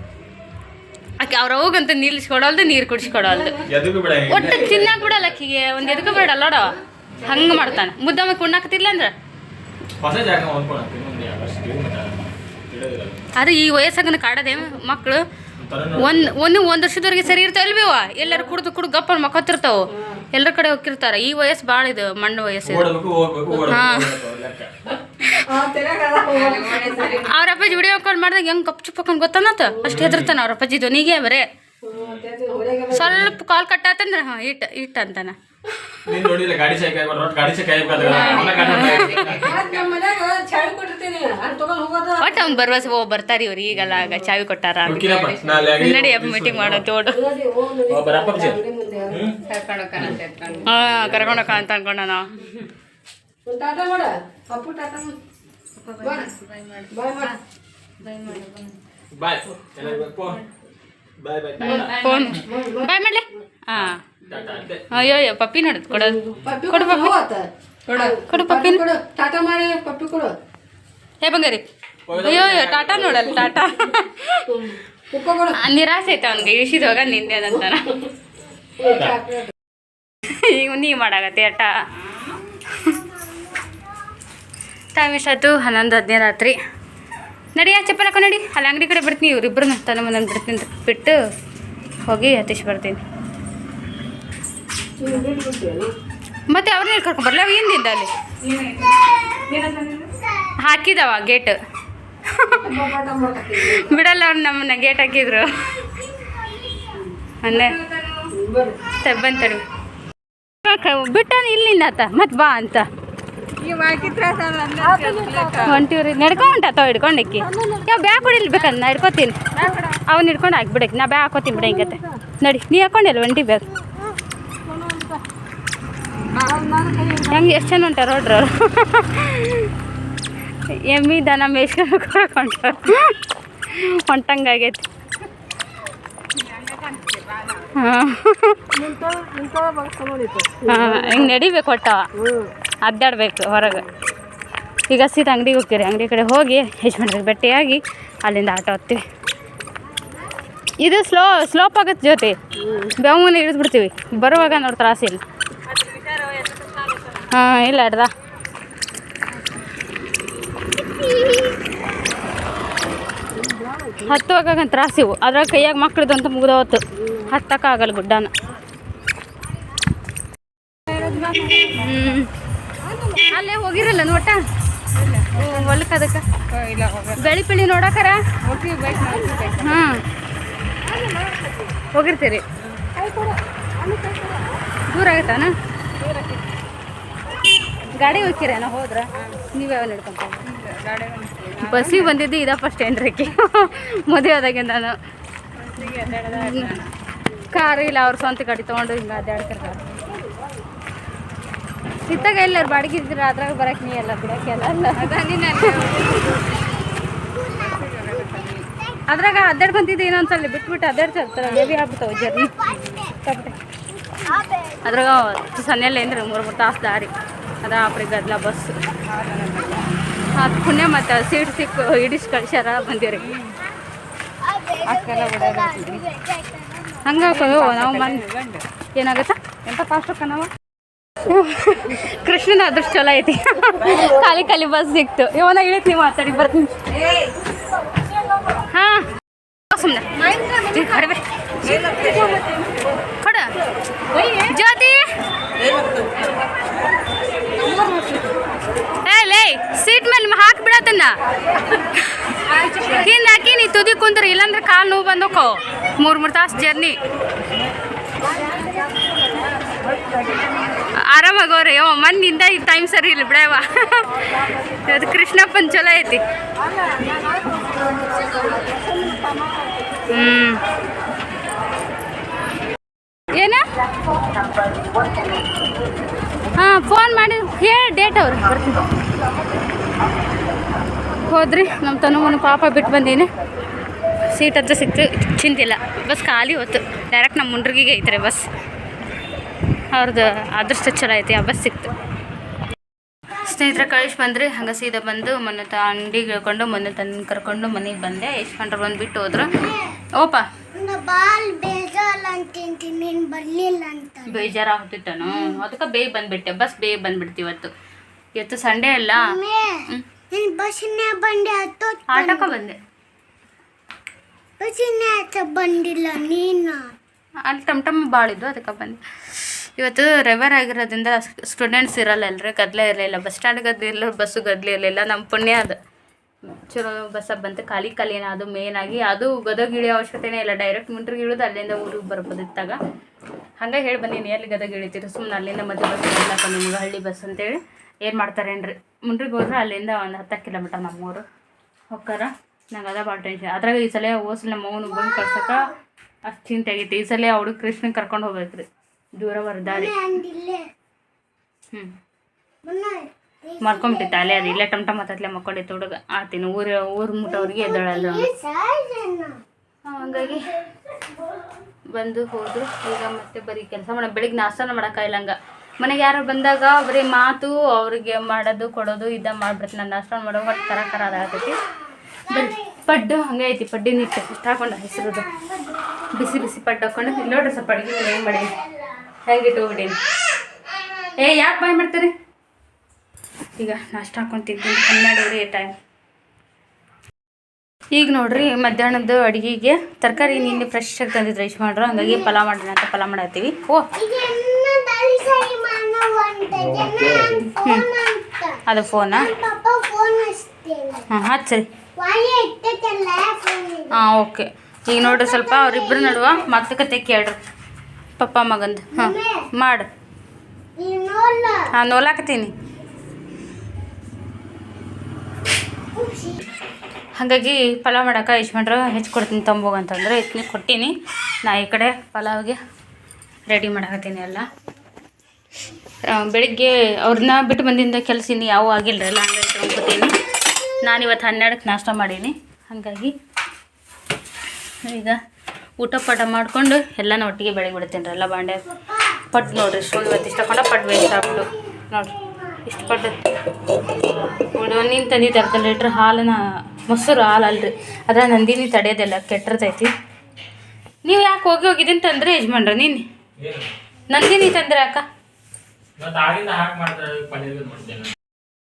ಆಕೆ ಅವ್ರ ಹೋಗಂತ ನಿಲ್ಲಿಸ್ಕೊಡಲ್ದು ನೀರು ಕುಡಿಸ್ಕೊಡಲ್ದು. ಒಟ್ಟು ತಿನ್ನಕ್ಕೆ ಬಿಡಲ್ಲ ಆಕಿಗೆ ಒಂದು ಎದಕ್ಕೂ ಬೇಡ ನೋಡೋ. ಹಂಗೆ ಮಾಡ್ತಾನೆ. ಮುದ್ದಮ್ಮ ಕುಣ್ಣಾಕತಿಲ್ಲ ಅಂದ್ರೆ? ಹೊಸ ಜಾಗ ಹೊಂದ್ಕೊಳತ್ತೀನಿ ಮುಂದೆ ಅಷ್ಟು ತಿಳಿದಿರಲ್ಲ ಆದ್ರೆ ಈ ವಯಸ್ಸಾಗನ ಕಾಡದೆ ಮಕ್ಕಳು ಒಂದು ಒಂದು ಒಂದು ವರ್ಷದವರೆಗೆ ಸರಿ ಇರ್ತಾವಲ್ವೇವ ಎಲ್ಲರೂ ಕುಡ್ದು ಕುಡ್ದು ಗಪ್ಪ ಮಕ್ಕತ್ತಿರ್ತಾವ ಎಲ್ಲರ ಕಡೆ ಹೋಗಿರ್ತಾರ ಈ ವಯಸ್ಸು ಭಾಳ ಇದು ಮಣ್ಣು ವಯಸ್ಸು ಲೆಕ್ಕ. ಅವ್ರ ಅಪ್ಪಾಜಿ ವಿಡಿಯೋ ಕಾಲ್ ಮಾಡಿದಾಗ ಹೆಂಗ್ ಕಪ್ ಚುಪ್ಪ ಗೊತ್ತಾನತ್ತ ಅಷ್ಟು ಹೆದರ್ತಾನ ಅವ್ರ ಅಪ್ಪಾಜಿ ಧ್ವನಿಗೆ ಬರೇ. ಸ್ವಲ್ಪ ಕಾಲ್ ಕಟ್ಟಾತಂದ್ರೆ ಹಾಂ ಇಟ್ ಇಟ್ ಅಂತಾನ. ನೀನ್ ನೋಡಿಲ್ಲ ಗಾಡಿ ಚಾಯ್ ಕಾಯ್ಕೊಂಡು ರೊಟ್ಟ ಗಾಡಿ ಚಾಯ್ ಒಟ್ಟು ಅವ್ನು ಬರ್ವಾಸ ಓ ಬರ್ತಾರ ಇವ್ರು ಈಗಲ್ಲ ಆಗ ಚಾವಿ ಕೊಟ್ಟಾರ ನಡಿ ಮೀಟಿಂಗ್ ಮಾಡೋ ತೋಡು. ಹಾಂ ಕರ್ಕೊಂಡೋಕ ಅಂತ ಅನ್ಕೊಂಡ ನಾವು. ಬಾಯ್ ಮಾಡು. ಬಾಯ್. ಬಾಯ್ ಮಾಡ್ಲೆ. ಹಾಂ. ಅಯ್ಯೋ ಅಯ್ಯೋ ಪಪ್ಪಿ ನೋಡೋದು ಕೊಡೋದು ಪಪ್ಪಿ ಕೊಡು ಕೊಡು ಪಪ್ಪಿ. ಕೊಡು. ಕೊಡು ಪಪ್ಪಿ ಕೊಡು. ಟಾಟಾ ಮಾಡಿ ಪಪ್ಪಿ ಕೊಡು. ಹೇ ಬಂಗಾರಿ. ಅಯ್ಯೋ ಅಯ್ಯೋ ಟಾಟಾ ನೋಡಲ್ಲ ಟಾಟಾ. ಉಪ್ಪ ಕೊಡು. ನಿರಾಸೆ ಐತೆ ಅವ್ನಿಗೆ ಇಳಿಸಿದ ಹೋಗ ನಿಂದೆ ಅಂತಾನ ಈಗ ನೀ ಮಾಡಾಗತ್ತೆ ಅಟ್ಟ ಟೈಮ್ ಎಷ್ಟಾಯ್ತು ಹನ್ನೊಂದು ಹದಿನೈದು ರಾತ್ರಿ. ನಡಿ ಆ ಚಪ್ಪಲ್ ಹಾಕೋ ನಡಿ. ಅಲ್ಲಿ ಅಂಗಡಿ ಕಡೆ ಬರ್ತೀನಿ ಇವ್ರಿಬ್ರು ತನ್ನ ಮನೆ ಬಿಡ್ತೀನಿ ಬಿಟ್ಟು ಹೋಗಿ ಹತ್ತಿಸಿ ಬರ್ತೀನಿ. ಮತ್ತೆ ಅವ್ರನ್ನ ಕರ್ಕೊಂಡು ಬರಲ್ಲ ಹಿಂದಿಂದ ಅಲ್ಲಿ. ಹಾಕಿದವ ಗೇಟ್ ಬಿಡಲ್ಲ ಅವ್ರು ನಮ್ಮನ್ನ ಗೇಟ್ ಹಾಕಿದ್ರು. ಅಂದ್ರೆ ಬಂತಡಿ ಬಿಟ್ಟಾನ ಇಲ್ಲಿಂದ ಆತ. ಮತ್ತೆ ಬಾ ಅಂತ. ಹೊಂಟಿವ್ರಿ ನಡ್ಕೊಂಡ್ ತಾವ್ ಹಿಡ್ಕೊಂಡಕ್ಕಿ. ಯಾವ ಬ್ಯಾಗ್ ಕೊಡಿಲ್ ಬೇಕಂತ ನಾ ಹಿಡ್ಕೊತೀನಿ. ಅವ್ನು ಹಿಡ್ಕೊಂಡು ಹಾಕ್ಬಿಡಕ್ಕೆ. ನಾ ಬ್ಯಾಗ್ ಹಾಕೋತೀನಿ ಬಿಡ ಹಿಂಗತ್ತೆ ನಡಿ, ನೀ ಹಾಕೊಂಡಿಲ್ಲ ಒಂಟಿ ಬ್ಯಾಗ್? ಹೆಂಗೆ ಎಷ್ಟು ಜನ ಉಂಟಾರ ನೋಡ್ರಿ ಎಮ್ಮಿ, ದನ ಮೇಯ್ಸ್ಕೊಂಡು ಕೊಡ್ಕೊಂಡ್ರ ಹೊಂಟಂಗಾಗೈತಿ. ಹಾಂ. ಹಿಂಗೆ ನಡಿಬೇಕು ಒಟ್ಟ. ಅದ್ದಾಡ್ಬೇಕು ಹೊರಗೆ. ಈಗ ಸೀದಾ ಅಂಗಡಿಗೆ ಹೋಗ್ತೀರಿ. ಅಂಗಡಿ ಕಡೆ ಹೋಗಿ ಯಜಮಾನ್ರಿಗೆ ಭೇಟಿಯಾಗಿ ಅಲ್ಲಿಂದ ಆಟೋ ಹೋಗ್ತೀವಿ ಇದು ಸ್ಲೋ, ಸ್ಲೋಪ್ ಆಗುತ್ತೆ ಜೊತೆ ಬೆವನ್ನ ಹಿಡಿದ್ಬಿಡ್ತೀವಿ. ಬಿಡ್ತೀವಿ ಬರುವಾಗ ನೋಡಿ ತ್ರಾಸಿಲ್ಲ ಹಾಂ, ಇಲ್ಲ ಅಡ್ದ ಹತ್ತುವಾಗ ತ್ರಾಸಿವು ಅದ್ರಾಗ ಕೈಯಾಗ ಮಕ್ಳದ್ದು ಅಂತ ಮುಗ್ದವತ್ತು ಹತ್ತಕ್ಕಾಗಲ್ಲ ಗುಡ್ಡನ. ಅಲ್ಲೇ ಹೋಗಿರಲ್ಲ ನೋಟ? ಹೊಲಕ್ಕೆ ಅದಕ್ಕೆ. ಬೆಳಿ ಪಿಳಿ ನೋಡಕರ? ಹೋಗಿರ್ತೀರಿ. ದೂರ ಆಗತ್ತಾನ? ಗಾಡಿ ಹೋಗ್ತೀರೇನೋ ಹೋದ್ರ? ನೀವೇ ಯಾವ ನಡ್ಕೊಂತ ಗಾಡಿ ಬಸ್ಸಿಗೆ ಬಂದಿದ್ದು ಇದ ಫಸ್ಟ್ ಏನ್ರಕ್ಕೆ ಮದುವೆ ಆದಾಗೆ ನಾನು. ಕಾರ್ ಇಲ್ಲ ಅವ್ರ ಸ್ವಂತ ಗಾಡಿ ತೊಗೊಂಡು ಹಿಂಗೆ ಅಡ್ಡಾಡ್ತಿರ್ತಾರೆ. ಇತ್ತಾಗ ಎಲ್ಲಾರು ಬಾಡಿಗೆ ಇದ್ದೀರ ಅದ್ರಾಗ ಬರಕ್ಕೆ ನೀ ಎಲ್ಲ ಬಿಡಕ್ಕೆ ಎಲ್ಲ ಅದ್ರಾಗ ಅಡ್ಡಾಡ್ ಬಂದಿದ್ದು ಇನ್ನೊಂದ್ಸಲ ಬಿಟ್ಬಿಟ್ಟು ಅಡ್ಡಾಡ್ತಾರೆ ಬೇಬಿ ಆಗ್ಬಿಡ್ತಾವೆ ಜರ್ನಿ ಅದ್ರಾಗ ಸನ್ನೆಲ್ಲ ಏನ್ರಿ ಮೂರು ಮೂರು ತಾಸು ದಾರಿ. ಅದ ಅಪ್ರಿ ಗದ್ಲ ಬಸ್. ಅದು ಪುಣ್ಯ ಮತ್ತು ಸೀಟ್ ಸಿಕ್ಕು ಹಿಡಿಸ್ ಕಳ್ಸ್ಯಾರ ಬಂದಿರಿ. ಹಂಗೆ ನಾವು ಮನ್ ಏನಾಗತ್ತ? ಎಂತ ಫಾಸ್ಟ್ ನಾವು? ಕೃಷ್ಣನ ಅದೃಷ್ಟ ಚಲೋ ಐತಿ. ಖಾಲಿ ಖಾಲಿ ಬಸ್ ಸಿಕ್ತು. ಇವನ ಇಳಿತ್ ನೀವು ಮಾತಾಡಿ ಬರ್ತೀನಿ. ಹಾ. ಸುಮ್ಮನೆ ಕಡಿಮೆ ಕೊಡ. ಜ್ಯೋತಿ. ಏ, ಲೇ ಸೀಟ್ ಮೇಲೆ ಹಾಕ್ಬಿಡತ್ತನ್ನ ಹಿಂದೆ ಹಾಕಿ ನೀ ತುದಿ ಕುಂದ್ರಿ, ಇಲ್ಲಾಂದ್ರೆ ಕಾಲು ನೋವು ಬಂದೋಕೋ. ಮೂರು ಮೂರು ತಾಸು ಜರ್ನಿ. ಆರಾಮಾಗೋರಿ ಓ ಮಣ್ಣಿಂದ ಈ ಟೈಮ್ ಸರಿ ಇಲ್ಲ ಬಿಡವ ಅದು ಕೃಷ್ಣಪ್ಪನ ಚಲೋ ಐತಿ. ಹ್ಞೂ ಹಾಂ ಫೋನ್ ಮಾಡಿ. ಹೇಳಿ ಡೇಟ್ ಅವ್ರು. ಬರ್ತೀನಿ. ಹೋದ್ರಿ ನಮ್ಮ ತನುಮನ ಪಾಪ ಬಿಟ್ಟು ಬಂದೀನಿ. ಸೀಟ್ ಹತ್ರ ಸಿಕ್ತು ಚಿಂತಿಲ್ಲ ಬಸ್ ಖಾಲಿ ಹೊತ್ತು ಡೈರೆಕ್ಟ್ ನಮ್ಮ ಮುಂಡ್ರಿಗೆ ಐತ್ರಿ ಬಸ್. ಅವ್ರದ್ದು ಅದೃಷ್ಟ ಚಲೋ ಐತಿ, ಆ ಬಸ್ ಸಿಕ್ತು. ಸ್ನೇಹಿತರ ಕಳಿಸಿ ಬಂದ್ರಿ. ಹಂಗೆ ಸೀದಾ ಬಂದು ಮೊನ್ನೆ ತ ಅಂಗಡಿಗೆ ಹೇಳ್ಕೊಂಡು ಮೊನ್ನೆ ತಂದು ಕರ್ಕೊಂಡು ಮನೆಗೆ ಬಂದೆ. ಯಶ್ಕೊಂಡ್ರು ಬಂದು ಬಿಟ್ಟು ಹೋದ್ರು. ಓಪ. ಬಾಲ್ ಬೇಜಾರಲ್ಲ ಅಂತೀನಿ ನೀನು ಬರಲಿಲ್ಲ ಅಂತ. ಬೇಜಾರಾಗ್ತಿತ್ತನು ಅದಕ್ಕೆ ಬೇಗ ಬಂದ್ಬಿಟ್ಟೆ. ಬಸ್ ಬೇಗ ಬಂದ್ಬಿಡ್ತಿ ಇವತ್ತು. ಇವತ್ತು ಸಂಡೇ ಅಲ್ಲ? ನೀನು ಬಸ್ಸಿನ ಬಂಡೆ ಹತ್ತು ಆಟೋಕ್ಕೆ ಬಂದೆ. ಬಸ್ಸಿನ ಹತ್ತ ಬಂದಿಲ್ಲ ನೀನು. ಅಲ್ಲಿ ಟಮ್ ಟಮ್ ಇದ್ವು ಅದಕ್ಕೆ ಬಂದೆ. ಇವತ್ತು ರೆವರ್ ಆಗಿರೋದ್ರಿಂದ ಸ್ಟೂಡೆಂಟ್ಸ್ ಇರಲ್ಲ ಅಲ್ರಿ ಗದ್ದಲ ಇರಲಿಲ್ಲ. ಬಸ್ ಸ್ಟ್ಯಾಂಡ್ ಗದ್ದಲ ಇರಲಿಲ್ಲ ಬಸ್ಸು ಗದ್ದಲ ಇರಲಿಲ್ಲ. ನಮ್ಮ ಪುಣ್ಯ ಅದು. ಚಲೋ ಬಸ್ಸ ಬಂತು. ಖಾಲಿ ಖಾಲಿ ಅದು ಮೇನ್ ಆಗಿ ಅದು ಗದಗ ಇಳಿಯೋ ಅವಶ್ಯಕತೆನೇ ಇಲ್ಲ. ಡೈರೆಕ್ಟ್ ಮುಂಟ್ರಿಗೆ ಇಳಿದು ಅಲ್ಲಿಂದ ಊರಿಗೆ ಬರ್ಬೋದು ಇತ್ತಾಗ. ಹಂಗೆ ಹೇಳಿ ಬಂದೀನಿ ಎಲ್ಲಿ ಗದಗ ಇಳಿತೀರಿ? ಸುಮ್ಮನೆ ಅಲ್ಲಿಂದ ಮಧ್ಯೆ ಬಸ್ ಇಲ್ಲಪ್ಪ ನಿಮ್ಗೆ ಹಳ್ಳಿ ಬಸ್ ಅಂತೇಳಿ ಏನು ಮಾಡ್ತಾರೇನ್ರಿ? ಮುಂಡ್ರಿಗೆ ಹೋದ್ರೆ ಅಲ್ಲಿಂದ ಒಂದು ಹತ್ತು ಕಿಲೋಮೀಟರ್ ನಮ್ಮೂರು. ಹೊಕ್ಕಾರ? ನಂಗೆ ಅದ ಭಾಳ ಟೆನ್ಷನ್ ಅದ್ರಾಗ ಈ ಸಲ ಓಸಲಿ ನಮ್ಮ ಅವನು ಬಂದು ಕಳ್ಸಕ್ಕೆ ಅಷ್ಟು ಚಿಂತೆ ಆಗೈತಿ. ಈ ಸಲ ಅವಳು ಕೃಷ್ಣ ಕರ್ಕೊಂಡು ಹೋಗ್ಬೇಕ್ರಿ. ದೂರ ಬರ್ದಾರಿ ಹ್ಞೂ ಮಾಡ್ಕೊಂಬಿಟ್ಟಿತ್ತು ಅಲ್ಲೇ ಅದು ಇಲ್ಲೇ ಟಮ್ ಟಮ್ ಹತ್ತತ್ಲೆ ಮಕ್ಕೊಂಡಿತ್ತು ಹುಡುಗ. ಆತಿನ ಊರ, ಊರು ಮುಟ್ಟವ್ರಿಗೆ ಎದ್ದಳಲ್ಲ ಹಂಗಾಗಿ ಬಂದು ಹೋದ್ರು. ಈಗ ಮತ್ತೆ ಬರೀ ಕೆಲಸ ಮಾಡ, ಬೆಳಿಗ್ಗೆ ನಾಷ್ಟಾನ ಮಾಡೋಕ್ಕಾಗಿಲ್ಲ ಹಂಗೆ. ಮನೆಗೆ ಯಾರು ಬಂದಾಗ ಬರೀ ಮಾತು, ಅವ್ರಿಗೆ ಮಾಡೋದು, ಕೊಡೋದು ಇದ್ದ ಮಾಡ್ಬಿಡ್ತೀನಿ, ನಾನು ನಾಷ್ಟ ಮಾಡೋ ಹೊಟ್ಟು ಕರ ಕರ ಅದಾಗತ್ತೈತಿ ಪಡ್ಡು ಹಂಗೆ ಐತಿ ಪಡ್ಡಿನ ಇಟ್ಟು ಇಷ್ಟ ಹಾಕೊಂಡ ಹೆಸರುದು. ಬಿಸಿ ಬಿಸಿ ಪಡ್ಡು ಹಾಕೊಂಡು ಇಲ್ಲಿ ನೋಡ್ರಿ ಸ್ವಲ್ಪ ಅಡುಗೆ ಹೆಂಗೆ ಮಾಡೀನಿ ಹೆಂಗೆ ಇಟ್ಕೊಬಿಟ್ಟೀನಿ. ಏ, ಯಾಕೆ ಬಾಯ್ ಮಾಡ್ತೀರಿ? ಈಗ ನಾಷ್ಟ ಹಾಕೊಂಡು ತಿಂತೀನಿ. ಹನ್ನೆರಡುವರೆ ಟೈಮ್ ಈಗ ನೋಡ್ರಿ ಮಧ್ಯಾಹ್ನದ ಅಡುಗೆಗೆ ತರಕಾರಿ ನಿನ್ನೆ ಫ್ರೆಶ್ ಆಗಿ ತಂದಿದ್ರು ಇಷ್ಟು ಮಾಡ್ರು. ಹಂಗಾಗಿ ಪಲಾವ್ ಮಾಡೋಣ ಅಂತ ಪಲಾವ್ ಮಾಡತ್ತೀವಿ. ಓ. ಅದು ಫೋನಾ ಹಾಂ ಹತ್ತು ಸರಿ. ಹಾಂ ಓಕೆ ಈಗ ನೋಡ್ರಿ ಸ್ವಲ್ಪ ಅವ್ರಿಬ್ರು ನಡುವ ಮಾತುಕತೆ ಕೇಳ್ರಿ. ಪಪ್ಪ ಮಗಂದು. ಹಾಂ, ಮಾಡು. ಹಾಂ ನೋಲಾಕತ್ತೀನಿ ಹಾಗಾಗಿ ಪಲಾವ್ ಮಾಡಕ್ಕೆ ಯಜಮಾನ್ರು ಹೆಚ್ಚಿಕೊಡ್ತೀನಿ ತಂಬೋಗ ಅಂತಂದ್ರೆ ಇತ್ತೀನಿ ಕೊಟ್ಟೀನಿ. ನಾ ಈ ಕಡೆ ಪಲಾವ್ಗೆ ರೆಡಿ ಮಾಡಕತ್ತೀನಿ ಎಲ್ಲ. ಬೆಳಿಗ್ಗೆ ಅವ್ರನ್ನ ಬಿಟ್ಟು ಬಂದಿಂದ ಕೆಲಸ ಇನ್ನು ಯಾವ ಆಗಿಲ್ಲ ಎಲ್ಲ ಹಂಗಾಗಿ ನಾನು ಇವತ್ತು ಹನ್ನೆರಡಕ್ಕೆ ನಾಷ್ಟ ಮಾಡೀನಿ. ಹಾಗಾಗಿ ಈಗ ಊಟ ಪಾಠ ಮಾಡಿಕೊಂಡು ಎಲ್ಲನ ಒಟ್ಟಿಗೆ ಬೆಳಗ್ಗೆ ಬಿಡ್ತೀನಿ ಎಲ್ಲ ಬಾಂಡೆ. ಪಟ್ ನೋಡಿರಿ ಇಷ್ಟು ಇವತ್ತು ಇಷ್ಟಕೊಂಡ ಪಟ್ ಆಗ್ಬಿಟ್ಟು ನೋಡ್ರಿ. ಇಷ್ಟು ಪಟ್ ನೋಡಿ ಒಂದಿನ ತಂದಿದ್ದು ಅರ್ಧ ಲೀಟ್ರ್ ಹಾಲನ್ನ ಮೊಸರು ಹಾಲು ಅಲ್ರಿ ಅದ್ರ ನಂದಿನಿ ತಡೆಯೋದಿಲ್ಲ ಕೆಟ್ಟರ್ತೈತಿ ನೀವು ಯಾಕೆ ಹೋಗಿ ಹೋಗಿದ್ದೀನಿ ತಂದ್ರೆ ಯಜಮಾನ್ರ ನೀನು? ನಂದಿನಿ ತಂದ್ರೆ ಅಕ್ಕ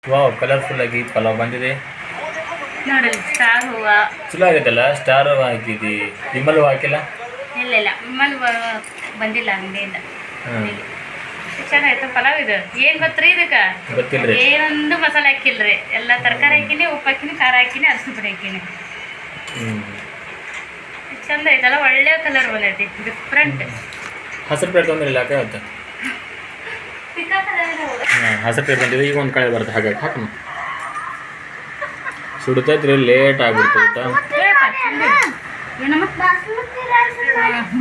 ವಾವ್ ಕಲರ್ಫುಲ್ ಆಗಿ ಪಲಾವ್ ಬಂದಿದೆ. ನೋಡಿ ಸ್ಟಾರ್ ಹೂವ. ಚಲೋ ಆಗೈತಲ್ಲ ಸ್ಟಾರ್ ಹಾಕಿದಿ. ವಿಮಲ್ ಹೂವ ಹಾಕಿಲ್ಲ? ಇಲ್ಲ ಇಲ್ಲ ವಿಮಲ್ ಬಂದಿಲ್ಲ ಅಂಗಡಿಯಿಂದ. ಚೆನ್ನಾಯ್ತು ಪಲಾವ್ ಇದು. ಏನು ಗೊತ್ತ್ರಿ ಇದಕ್ಕೆ? ಏನೊಂದು ಮಸಾಲೆ ಹಾಕಿಲ್ರಿ. ಎಲ್ಲ ತರಕಾರಿ ಹಾಕಿನಿ ಉಪ್ಪು ಹಾಕಿನಿ ಖಾರ ಹಾಕಿನಿ ಅರ್ಶಿನ ಪುಡಿ ಹಾಕಿನಿ. ಚಂದ ಐತಲ್ಲ ಒಳ್ಳೆ ಕಲರ್ ಬಂದೈತಿ ಡಿಫ್ರೆಂಟ್ ಹಸಿರು ಪ್ಲೇಟ್ ತೊಂದ್ರೆ ಹಾಕ ಇವತ್ತು ಹಾಂ ಹಸಿರು ಪ್ಲೇಟ್ ಬಂದಿದೆ ಈಗ ಒಂದು ಕಳೆ ಬರುತ್ತೆ ಹಾಗಾಗಿ ಹಾಕಮ್ಮ. ಸುಡ್ತೈತ್ರಿ ಲೇಟ್ ಆಗ್ಬಿಡ್ತು ಊಟ. ಏನಮ್ಮ? ಬಾಸ್ಮತಿ ರೈಸ್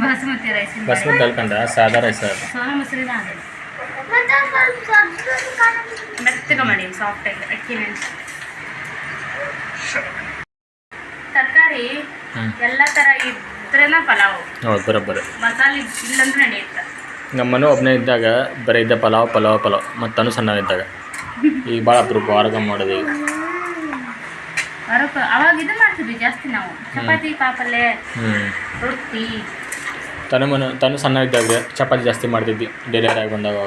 ಬಸ್ಮತಿ ರೈಸ್ ಬಸ್ಮತ್ ಅಲ್ಕಂಡ ಸಾದಾ ರೈಸ್ ಅದು. ಮೆತ್ತಗೆ ಮಾಡಿ ಸಾಫ್ಟ್ ಆಗಿ ಅಕ್ಕಿ ನೆನೆಸಿ ತರಕಾರಿ ಎಲ್ಲ ಥರ ಇದ್ರೇನ ಪಲಾವ್. ಹೌದು ಬರೋಬ್ಬರ. ಮಸಾಲೆ ಇಲ್ಲಂದ್ರೆ ನಡೆಯುತ್ತೆ ನಮ್ಮನು ಒಬ್ಬನೇ ಇದ್ದಾಗ ಬರೀ ಇದ್ದ ಪಲಾವ್ ಪಲಾವ್ ಪಲಾವ್ ಮತ್ತು ತನು ಸಣ್ಣ ಇದ್ದಾಗ. ಈಗ ಭಾಳ ಅಪರೂಪ ಆರೋಗ್ಯ ಮಾಡೋದು ಈಗ. ಅವಾಗ ಇದು ಮಾಡ್ತಿದ್ವಿ ಜಾಸ್ತಿ ನಾವು. ಚಪಾತಿ ಕಾಪಲ್ಲೆ ರೊಟ್ಟಿ. ತನು ಮನು ತನು ಸಣ್ಣ ಇದ್ದಾಗ ಚಪಾತಿ ಜಾಸ್ತಿ ಮಾಡ್ತಿದ್ವಿ ಡೆಲಿವರಿ ಆಗಿ ಬಂದಾಗ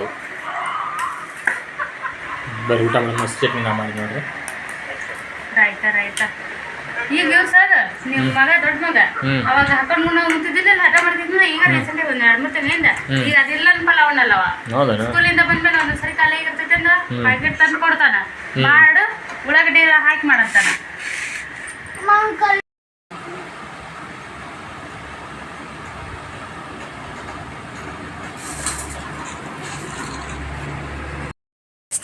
ಬರೀ ಊಟ ಮಾಡಿ ಮಸ್ತ್ ಚಟ್ನಿ ನಾ ಮಾಡಿ ನೋಡ್ರಿ. ರಾಯ್ತ ರಾಯ್ತ. ಈಗ ಸರ್ ನಿಮ್ಮ ಮಗ ದೊಡ್ಡ ಮಗ. ಅವಾಗ ಹಾಕೊಂಡು ನಾವು ಮುಟ್ಟಿದ್ದಿಲ್ಲ ಹಠ ಮಾಡ್ತಿದ್ನ ಈಗ ರೀಸೆಂಟ್ ಒಂದು ಎರಡು ಮೂರು ತಿಂಗಳಿಂದ. ಈಗ ಅದೆಲ್ಲ ಅನ್ಪಲ್ಲ ಅವನಲ್ಲವ. ಸ್ಕೂಲಿಂದ ಬಂದ್ಮೇಲೆ ಒಂದ್ ಸರಿ ಕಾಲ ಇರ್ತೈತೆ ಅಂದ ಪ್ಯಾಕೆಟ್ ತಂದು ಕೊಡ್ತಾನ. ಮಾಡು ಉಳ್ಳಾಗಡ್ಡಿ ಹಾಕಿ ಮಾಡಂತಾನ.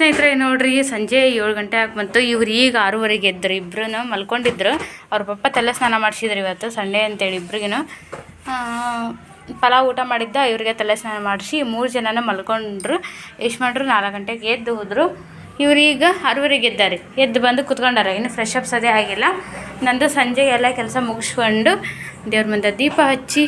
ಸ್ನೇಹಿತರೆ, ನೋಡ್ರಿ, ಸಂಜೆ ಏಳು ಗಂಟೆ ಆಗಿ ಬಂತು. ಇವ್ರು ಈಗ ಆರೂವರೆಗೆ ಎದ್ದರು. ಇಬ್ಬರೂ ಮಲ್ಕೊಂಡಿದ್ರು. ಅವ್ರ ಪಪ್ಪ ತಲೆ ಸ್ನಾನ ಮಾಡಿಸಿದ್ರು ಇವತ್ತು, ಸಂಡೆ ಅಂತೇಳಿ ಇಬ್ರಿಗೂ ಪಲಾವ್ ಊಟ ಮಾಡಿದ್ದ, ಇವ್ರಿಗೆ ತಲೆ ಸ್ನಾನ ಮಾಡಿಸಿ ಮೂರು ಜನನ ಮಲ್ಕೊಂಡ್ರು. ಎಷ್ಟು ಮಾಡ್ರು? ನಾಲ್ಕು ಗಂಟೆಗೆ ಎದ್ದು ಹೋದರು. ಇವ್ರೀಗ ಆರೂವರೆಗೆ ಎದ್ದಾರೆ. ಎದ್ದು ಬಂದು ಕುತ್ಕೊಂಡಾರ. ಇನ್ನು ಫ್ರೆಶ್ ಅಪ್ಸ್ ಅದೇ ಆಗಿಲ್ಲ. ನಂದು ಸಂಜೆ ಎಲ್ಲ ಕೆಲಸ ಮುಗಿಸ್ಕೊಂಡು ದೇವ್ರ ಮುಂದೆ ದೀಪ ಹಚ್ಚಿ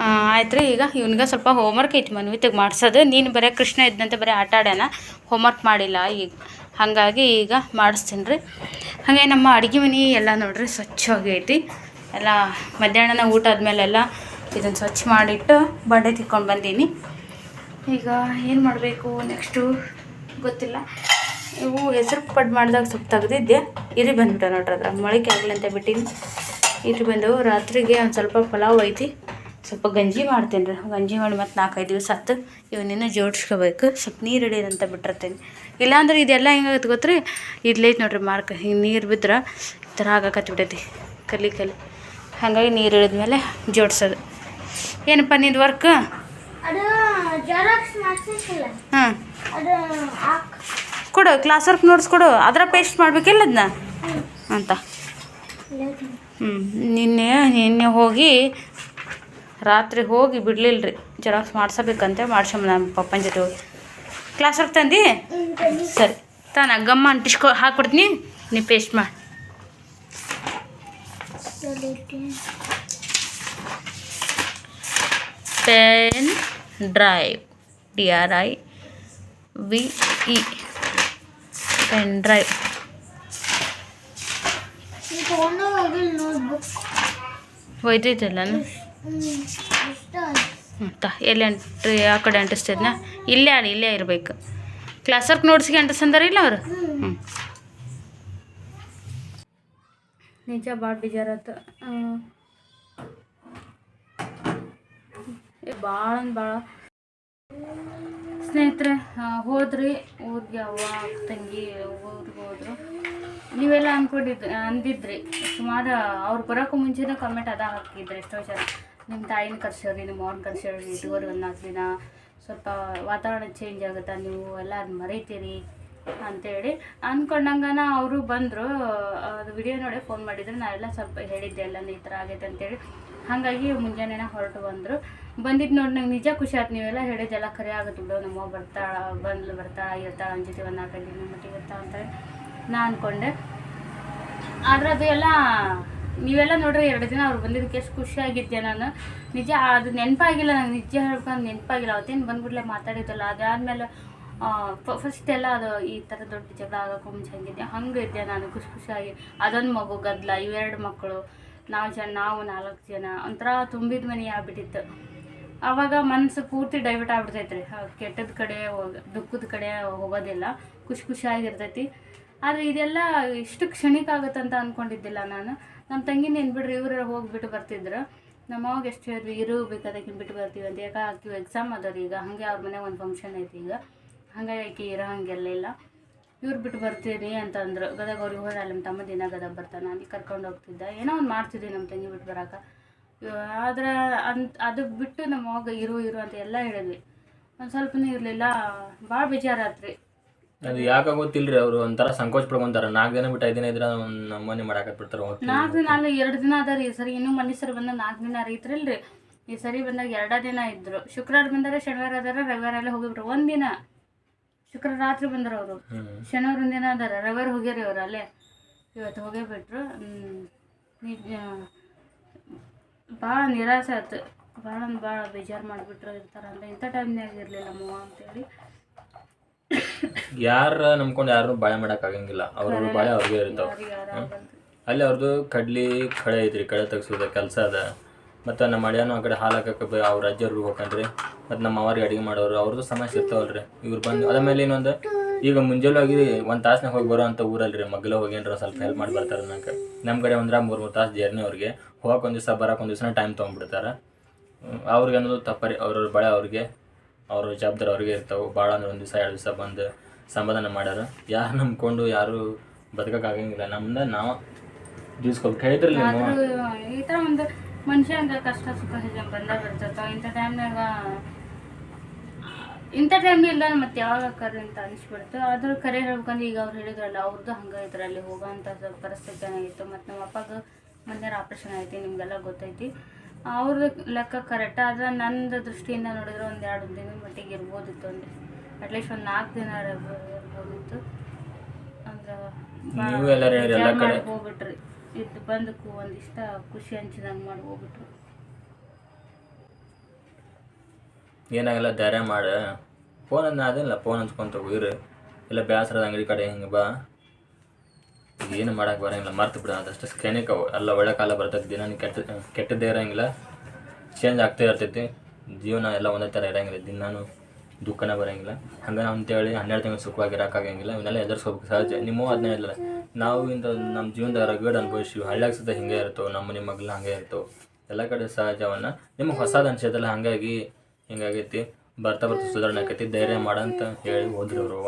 ಆಯ್ತು ರೀ ಈಗ ಇವನಿಗೆ ಸ್ವಲ್ಪ ಹೋಮ್ವರ್ಕ್ ಐತಿ ಮನ್ವಿತಿಗೆ ಮಾಡ್ಸೋದು. ನೀನು ಬರೀ ಕೃಷ್ಣ ಇದ್ದಂತೆ ಬರೀ ಆಟ ಆಡ್ಯಾನ ಹೋಮ್ವರ್ಕ್ ಮಾಡಿಲ್ಲ ಈಗ. ಹಾಗಾಗಿ ಈಗ ಮಾಡಿಸ್ತೀನಿ ರೀ ಹಾಗೆ ನಮ್ಮ ಅಡುಗೆ ಮನೆ ಎಲ್ಲ ನೋಡ್ರಿ ಸ್ವಚ್ಛವಾಗಿ ಐತಿ. ಎಲ್ಲ ಮಧ್ಯಾಹ್ನನ ಊಟ ಆದಮೇಲೆಲ್ಲ ಇದನ್ನು ಸ್ವಚ್ಛ ಮಾಡಿಟ್ಟು ಬಂಡೆ ತಿಕ್ಕೊಂಡು ಬಂದೀನಿ. ಈಗ ಏನು ಮಾಡಬೇಕು ನೆಕ್ಸ್ಟು ಗೊತ್ತಿಲ್ಲ. ಇವು ಹೆಸರು ಪಡ್ ಮಾಡಿದಾಗ ಸ್ವಲ್ಪ ತೆಗೆದಿದ್ದೆ. ಇರಿ ಬಂದ್ಬಿಟ್ಟೆ ನೋಡ್ರಿ ಅದ್ರ ಮೊಳಕೆ ಆಗಲಿ ಅಂತ ಬಿಟ್ಟಿನಿ. ಇರಿ ಬಂದವು ರಾತ್ರಿಗೆ ಒಂದು ಸ್ವಲ್ಪ ಪಲಾವ್ ಐತಿ. ಸ್ವಲ್ಪ ಗಂಜಿ ಮಾಡ್ತೀನಿ ರೀ ಗಂಜಿ ಮಾಡಿ ಮತ್ತು ನಾಲ್ಕೈದು ದಿವಸ ಆತು ಇವನ್ನಿನ್ನೂ ಜೋಡಿಸ್ಕೋಬೇಕು. ಸ್ವಲ್ಪ ನೀರು ಹಿಡೀರಿ ಅಂತ ಬಿಟ್ಟಿರ್ತೀನಿ. ಇಲ್ಲಾಂದ್ರೆ ಇದೆಲ್ಲ ಹೆಂಗಾಗತ್ತೆ ಗೊತ್ತ್ರಿ? ಇಡ್ಲೇಟ್ ನೋಡ್ರಿ ಮಾರ್ಕ್. ಹಿಂಗೆ ನೀರು ಬಿದ್ರೆ ಈ ಥರ ಆಗಕತ್ಬಿಟ್ಟೈತಿ ಕಲಿ ಕಲಿ. ಹಾಗಾಗಿ ನೀರು ಇಳಿದ್ಮೇಲೆ ಜೋಡಿಸೋದು. ಏನಪ್ಪ ನಿಂದು ವರ್ಕ್ ಹಾಂ. ಕೊಡು ಕ್ಲಾಸ್ ವರ್ಕ್ ನೋಟ್ಸ್ ಕೊಡು. ಅದರ ಪೇಸ್ಟ್ ಮಾಡಬೇಕಿಲ್ಲ ಅದನ್ನ ಅಂತ. ಹ್ಞೂ ನಿನ್ನೆ ನಿನ್ನೆ ಹೋಗಿ ರಾತ್ರಿ ಹೋಗಿ ಬಿಡ್ಲಿಲ್ಲ ರೀ ಜೆರಾಕ್ಸ್ ಮಾಡ್ಸಬೇಕಂತೆ ಮಾಡ್ಸಮ್ಮ ನಮ್ಮ ಪಪ್ಪನ ಜೊತೆ ಹೋಗಿ. ಕ್ಲಾಸ್ ವರ್ಕ್ ತಂದು? ಸರಿ ತಾನ ಗಮ್ಮ ಅಂಟಿಸ್ಕೊ ಹಾಕ್ಕೊಡ್ತೀನಿ ನೀವು ಪೇಸ್ಟ್ ಮಾಡಿ. Pen drive D R I V E pen drive ತಗೊಂಡು ಹೋಗಿಲ್ಲ ಎಲ್ಲಿ ಅಂಟ್ ಆ ಕಡೆ ಅಂಟಿಸ್ತಿದ್ನ ಇಲ್ಲೇ ಆಡಿ ಇಲ್ಲೇ ಇರಬೇಕು. ಕ್ಲಾಸ್ ವರ್ಕ್ ನೋಡ್ಸಿಗೆ ಅಂಟಿಸಂದಾರ ಇಲ್ಲ ಅವರು? ನಿಜ ಭಾಳ ಬೇಜಾರತ್ತು ಭಾಳ ಅಂದ್ರೆ ಭಾಳ ಸ್ನೇಹಿತರೆ ಹೋದ್ರಿ. ಊರಿಗೆ ಅವ್ವ ತಂಗಿ ಊರಿಗೆ ಹೋದ್ರು. ನೀವೆಲ್ಲ ಅಂದ್ಕೊಂಡಿದ್ದು ಅಂದಿದ್ರಿ. ಸುಮಾರು ಅವ್ರು ಬರೋಕ್ಕೂ ಮುಂಚೆನೇ ಕಮೆಂಟ್ ಅದ ಹಾಕಿದ್ರಿ ಎಷ್ಟೋ ಜನ. ನಿಮ್ಮ ತಾಯಿನ ಕರ್ಸೋರಿ, ನಿಮ್ಮ ಅವ್ರನ್ನ ಕರ್ಸೋರಿ, ಇದುವರೆಗೆ ಒಂದು ನಾಲ್ಕು ದಿನ ಸ್ವಲ್ಪ ವಾತಾವರಣ ಚೇಂಜ್ ಆಗುತ್ತೆ ನೀವು ಎಲ್ಲ ಅದು ಮರೀತೀರಿ ಅಂತೇಳಿ ಅಂದ್ಕೊಂಡಂಗನ ಅವರು ಬಂದರು. ಅದು ವಿಡಿಯೋ ನೋಡಿ ಫೋನ್ ಮಾಡಿದ್ರು. ನಾ ಎಲ್ಲ ಸ್ವಲ್ಪ ಹೇಳಿದ್ದೆ ಎಲ್ಲ ಈ ಥರ ಆಗೈತೆ ಅಂತೇಳಿ. ಹಾಗಾಗಿ ಮುಂಜಾನೆನ ಹೊರಟು ಬಂದರು. ಬಂದಿದ್ದು ನೋಡಿ ನಂಗೆ ನಿಜ ಖುಷಿ ಆಯ್ತು ನೀವೆಲ್ಲ ಹೇಳಿದ್ದೆಲ್ಲ ಖರೆ ಆಗುತ್ತೆ ಬಿಡು. ನಮ್ಮ ಬರ್ತಾಳ ಬಂದ್ಲು ಬರ್ತಾಳ ಇರ್ತಾಳ ಅಂಜಿತಿ ಒಂದು ನಾಲ್ಕೈದು ದಿನ ಮಟ್ಟಿಗೆ ಇರ್ತಾಳ ಅಂತೇಳಿ ನಾ ಅಂದ್ಕೊಂಡೆ ಆದ್ರೆ ಅದು ಎಲ್ಲ ನೀವೆಲ್ಲ ನೋಡ್ರಿ, ಎರಡು ದಿನ ಅವ್ರು ಬಂದಿದ್ದಕ್ಕೆ ಎಷ್ಟು ಖುಷಿಯಾಗಿದ್ದೆ ನಾನು. ನಿಜ, ಅದು ನೆನಪಾಗಿಲ್ಲ, ನಂಗೆ ನಿಜ ಹೇಳ್ಕೊಂಡು ನೆನಪಾಗಿಲ್ಲ. ಅವತ್ತೇನು ಬಂದ್ಬಿಡ್ಲೆ ಮಾತಾಡಿದ್ದಲ್ಲ. ಅದಾದಮೇಲೆ ಫಸ್ಟ್ ಎಲ್ಲ ಅದು ಈ ಥರ ದೊಡ್ಡ ಜಗಳ ಆಗೋಕ್ಕೂ ಮುಂಚೆ ಹಂಗಿದ್ದೆ. ಹಂಗೆ ಇದ್ದೆ ನಾನು, ಖುಷಿ ಖುಷಿಯಾಗಿ. ಅದೊಂದು ಮಗು ಗದ್ದಲ ಇವೆರಡು ಮಕ್ಕಳು. ನಾವು ಜನ, ನಾವು ನಾಲ್ಕು ಜನ. ಒಂಥರ ತುಂಬಿದ ಮನೆ ಆಗ್ಬಿಟ್ಟಿತ್ತು. ಆವಾಗ ಮನಸ್ಸು ಪೂರ್ತಿ ಡೈವರ್ಟ್ ಆಗ್ಬಿಡ್ತೈತೆ ರೀ ಕೆಟ್ಟದ ಕಡೆ ಹೋಗ, ದುಃಖದ ಕಡೆ ಹೋಗೋದಿಲ್ಲ. ಖುಷಿ ಖುಷಿಯಾಗಿರ್ತೈತಿ. ಆದರೆ ಇದೆಲ್ಲ ಇಷ್ಟು ಕ್ಷಣಿಕ ಆಗುತ್ತಂತ ಅಂದ್ಕೊಂಡಿದ್ದಿಲ್ಲ ನಾನು. ನಮ್ಮ ತಂಗಿನ ಏನು ಬಿಡ್ರಿ ಹೋಗ್ಬಿಟ್ಟು ಹೋಗಿಬಿಟ್ಟು ಬರ್ತಿದ್ರು. ನಮ್ಮ ಅವಾಗ ಎಷ್ಟು ಹೇಳಿದ್ವಿ, ಇರು ಬೇಕಾದಕ್ಕಿಂತ ಬಿಟ್ಟು ಬರ್ತೀವಿ ಅಂತ. ಯಾಕೆ ಆಕಿ ಎಕ್ಸಾಮ್ ಅದಾವ್ರಿ ಈಗ. ಹಾಗೆ ಅವ್ರ ಮನೆ ಒಂದು ಫಂಕ್ಷನ್ ಐತಿ ಈಗ. ಹಾಗಾಗಿ ಆಕೆ ಇರೋ, ಹಂಗೆಲ್ಲ ಇಲ್ಲ. ಇವ್ರು ಬಿಟ್ಟು ಬರ್ತೀರಿ ಅಂತಂದ್ರು. ಗದಗ ಅವ್ರಿಗೆ ಹೋದ ನಮ್ಮ ತಮ್ಮ ದಿನ ಗದಗ ಬರ್ತಾನೆ ಅಲ್ಲಿ ಕರ್ಕೊಂಡು ಹೋಗ್ತಿದ್ದೆ. ಏನೋ ಒಂದು ಮಾಡ್ತಿದ್ವಿ ನಮ್ಮ ತಂಗಿ ಬಿಟ್ಟು ಬರೋಕೆ. ಆದ್ರೆ ಅಂತ ಅದು ಬಿಟ್ಟು ನಮ್ಮ ಅವಾಗ ಇರು ಇರು ಅಂತ ಎಲ್ಲ ಹೇಳಿದ್ವಿ. ಒಂದು ಸ್ವಲ್ಪನೂ ಇರಲಿಲ್ಲ. ಭಾಳ ಬೇಜಾರಾತ್ರಿ. ಅದು ಯಾಕೆ ಗೊತ್ತಿಲ್ರಿ ಅವರು ಒಂಥರ ಸಂಕೋಚ ಪಡ್ಕೊಂತಾರ. ನಾಲ್ಕು ದಿನ ಬಿಟ್ಟು ಐದು ದಿನ ಇದ್ರೆ ನಮ್ಮನೆ ಮಾಡಾಕತ್ ಬಿಡ್ತಾರೆ ನಾಲ್ಕು ದಿನ ಅಲ್ಲ ಎರಡು ದಿನ ಅದ ರೀ. ಈ ಸರಿ ಇನ್ನೂ ಮನೆ ಸರಿ ಬಂದಾಗ ನಾಲ್ಕು ದಿನ ರೈತರಲ್ರಿ. ಈ ಸರಿ ಬಂದಾಗ ಎರಡ ದಿನ ಇದ್ರು. ಶುಕ್ರವಾರ ಬಂದಾರ ಶನಿವಾರ ಅದಾರ ರವಿವಾರ ಎಲ್ಲ ಹೋಗಿಬಿಟ್ರು ಒಂದಿನ ಶುಕ್ರವಾರ ರಾತ್ರಿ ಬಂದರು ಅವರು. ಶನಿವಾರ ಒಂದಿನ ಅದಾರ. ರವಿವಾರ ಹೋಗ್ಯಾರಿ ಅವ್ರು ಅಲ್ಲೇ. ಇವತ್ತು ಹೋಗೇ ಬಿಟ್ರು ಭಾಳ ನಿರಾಸೆ ಆಯ್ತು ಭಾಳ ಭಾಳ ಬೇಜಾರು ಮಾಡಿಬಿಟ್ರು ಇರ್ತಾರ ಅಂದ್ರೆ ಇಂಥ ಟೈಮ್ನಾಗ ಇರಲಿಲ್ಲ ಮೂವ ಅಂತೇಳಿ ಯಾರ ನಂಬ್ಕೊಂಡು ಯಾರು ಬಾಳೆ ಮಾಡಕ್ ಆಗಂಗಿಲ್ಲ. ಅವ್ರ. ಬಾಳೆ ಅವ್ರಿಗೆ ಇರ್ತಾವ ಅಲ್ಲಿ ಅವ್ರದ್ದು ಕಡ್ಲಿ ಕಳೆ ಐತ್ರಿ ಕಳೆ ತೆಗ್ಸೋದ ಕೆಲಸ ಅದ. ಮತ್ತು ನಮ್ಮ ಅಳಿಯಾನು ಆ ಕಡೆ ಹಾಲು ಹಾಕಕ್ಕೆ ಅವ್ರ ಅಜ್ಜವ್ರಿಗೆ ಹೋಗ್ಕಂಡ್ರಿ. ಮತ್ತು ನಮ್ಮ ಅವ್ರಿಗೆ ಅಡುಗೆ ಮಾಡೋರು ಅವ್ರದ್ದು ಸಮಸ್ಯೆ ಇರ್ತಾವಲ್ರಿ. ಇವ್ರು ಬಂದು ಅದ ಮೇಲೆ ಇನ್ನೊಂದು ಈಗ ಮುಂಜಾನೆ ಹೋಗಿ ಒಂದು ತಾಸ್ನಾಗ ಹೋಗಿ ಬರೋ ಅಂತ ರೀ ಮಗ್ಲ ಹೋಗೇನ್ರ ಸ್ವಲ್ಪ ಹೆಲ್ಪ್ ಮಾಡಿ ಬರ್ತಾರೆ ನಂಗೆ. ನಮ್ಮ ಕಡೆ ಅಂದ್ರೆ ಮೂರು ಮೂರು ತಾಸು ಜರ್ನಿ ಅವ್ರಿಗೆ. ಹೋಗಕ್ಕೆ ಒಂದು ದಿವಸ ಬರಕ್ಕೆ ಒಂದು ದಿವಸ ಟೈಮ್ ತೊಗೊಂಡ್ಬಿಡ್ತಾರೆ. ಅವ್ರಿಗೆ ಅನ್ನೋದು ತಪ್ಪರಿ ಅವ್ರವ್ರ ಬಳೆ ಅವ್ರಿಗೆ. ಅವ್ರ ಜವಾಬ್ದಾರಿ ಅವ್ರಿಗೆ ಇರ್ತಾವೆ. ಭಾಳ ಅಂದ್ರೆ ಒಂದು ದಿವಸ, ಎರಡು ದಿವಸ ಬಂದು ಸಮಾಧಾನ ಮಾಡ್ಯಾರ. ಯಾರು ನಂಬ್ಕೊಂಡು, ಯಾರು ಬದುಕಕ್ಕಾಗಂಗಿಲ್ಲ. ನಮ್ದ ನಾವು ಜೀವಿಸ್ಕೊಬೇಕು ಹೇಳಿದ್ರಲ್ಲ ಈ ತರ ಒಂದು ಮನುಷ್ಯಂಗೆ ಕಷ್ಟ, ಸುಖ ಹೆಜ್ಜೆ ಬಂದಾಗ ಬರ್ತೈತೆ ಇಂಥ ಟೈಮ್ನಾಗ ಇಂಥ ಟೈಮ್ ಇಲ್ಲ ಮತ್ತೆ ಯಾವಾಗ ಕರೆ ಅಂತ ಅನಿಸ್ಬಿಡ್ತು. ಆದ್ರೂ ಕರೆ ಹೇಳ್ಬೇಕಂದ್ರೆ ಈಗ ಅವ್ರು ಹೇಳಿದ್ರಲ್ಲ ಅವ್ರದ್ದು ಹಂಗೆ ಇದ್ರಲ್ಲಿ ಹೋಗೋ ಅಂತ ಪರಿಸ್ಥಿತಿ ಏನಾಗಿತ್ತು ಮತ್ತೆ ನಮ್ಮ ಅಪ್ಪಗೆ ಮೊನ್ನೆ ಆಪರೇಷನ್ ಐತಿ ನಿಮಗೆಲ್ಲ ಗೊತ್ತೈತಿ. ಅವ್ರದ್ದು ಲೆಕ್ಕ ಕರೆಕ್ಟ್ ಆದ್ರೆ ನಂದು ದೃಷ್ಟಿಯಿಂದ ನೋಡಿದ್ರೆ ಒಂದು ಎರಡು ದಿನದ ಮಟ್ಟಿಗೆ ಇರ್ಬೋದಿತ್ತು ಅಂದ್ರೆ. ಅಟ್ಲೀಸ್ಟ್ ಒಂದು ನಾಲ್ಕು ದಿನ ಇರ್ಬೋದಿತ್ತು. ಅಂದ್ರೆ ಹೋಗ್ಬಿಟ್ರಿ ಇದ್ದು ಬಂದಕ್ಕೂ ಒಂದಿಷ್ಟ ಖುಷಿ ಹಂಚಿದಂಗೆ ಮಾಡಿ ಹೋಗ್ಬಿಟ್ರು ಏನಾಗಲ್ಲ ಧೈರ್ಯ ಮಾಡ. ಫೋನ್ ಅನ್ನ ಅದಿಲ್ಲ ಫೋನ್ ಹಂಚ್ಕೊಂತ ಹೋಗಿರಿ ಇಲ್ಲ ಬೇಸರದ ಅಂಗಡಿ ಕಡೆ ಹಿಂಗೆ ಬಾ. ಏನು ಮಾಡೋಕೆ ಬರೋಂಗಿಲ್ಲ, ಮರ್ತು ಬಿಡ. ಅದಷ್ಟು ಅವು ಎಲ್ಲ ಒಳ್ಳೆ ಕಾಲ ಬರ್ತೈತಿ. ದಿನ ಕೆಟ್ಟ, ಕೆಟ್ಟದ್ದೇ ಇರೋಂಗಿಲ್ಲ. ಚೇಂಜ್ ಆಗ್ತಾ ಇರ್ತೈತಿ. ಜೀವನ ಎಲ್ಲ ಒಂದೇ ಥರ ಇರೋಂಗಿಲ್ಲ. ದಿನಾನು ದುಃಖನೇ ಬರೋಂಗಿಲ್ಲ. ಹಂಗೆ ಅಂತೇಳಿ ಹನ್ನೆರಡು ತಿಂಗಳು ಸುಖವಾಗಿ ಇರೋಕ್ಕಾಗಂಗಿಲ್ಲ ಇವನ್ನೆಲ್ಲ ಎದುರಿಸ್ಕೋಬೇಕು. ಸಹಜ. ನಿಮ್ಮೂ ಅದನ್ನೇ ಇಲ್ಲ ನಾವು ಇಂಥ ನಮ್ಮ ಜೀವನದಾಗ ರಗಡ್ ಅನುಭವಿಸಿವಿ ಹಳ್ಳಿಯಾಗ ಸುತ್ತ ಹಿಂಗೆ ಇರ್ತವೆ, ನಮ್ಮ ನಿಮ್ಮ ಮಗ್ಲ ಹಂಗೆ ಇರ್ತವೆ. ಎಲ್ಲ ಕಡೆ ಸಹಜವನ್ನ ನಿಮಗೆ ಹೊಸದು ಅನ್ಸೈತಲ್ಲ ಹಾಗಾಗಿ ಹಿಂಗಾಗೈತಿ. ಬರ್ತಾ ಬರ್ತಾ ಸುಧಾರಣೆ ಆಕೈತಿ. ಧೈರ್ಯ ಮಾಡಂತ ಹೇಳಿ ಹೋದ್ರಿ ಅವರು.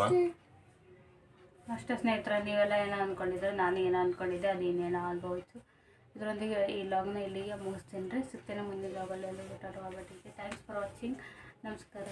ಅಷ್ಟೇ ಸ್ನೇಹಿತರೆ, ನೀವೆಲ್ಲ ಏನೋ ಅಂದ್ಕೊಂಡಿದ್ರೆ ನಾನು ಏನೋ ಅಂದ್ಕೊಂಡಿದ್ದೆ ಅದು ಇನ್ನೇನೋ ಆಗೋಯ್ತು ಇದರೊಂದಿಗೆ ಈ ಲಾಗ್ನ ಇಲ್ಲಿಗೆ ಮುಗಿಸ್ತೀನಿ ರೀ. ಸಿಗ್ತೇನೆ ಮುಂದಿನ ಲಾಗಲ್ಲಿ ಎಲ್ಲ ಊಟ ಥ್ಯಾಂಕ್ಸ್ ಫಾರ್ ವಾಚಿಂಗ್ ನಮಸ್ಕಾರ.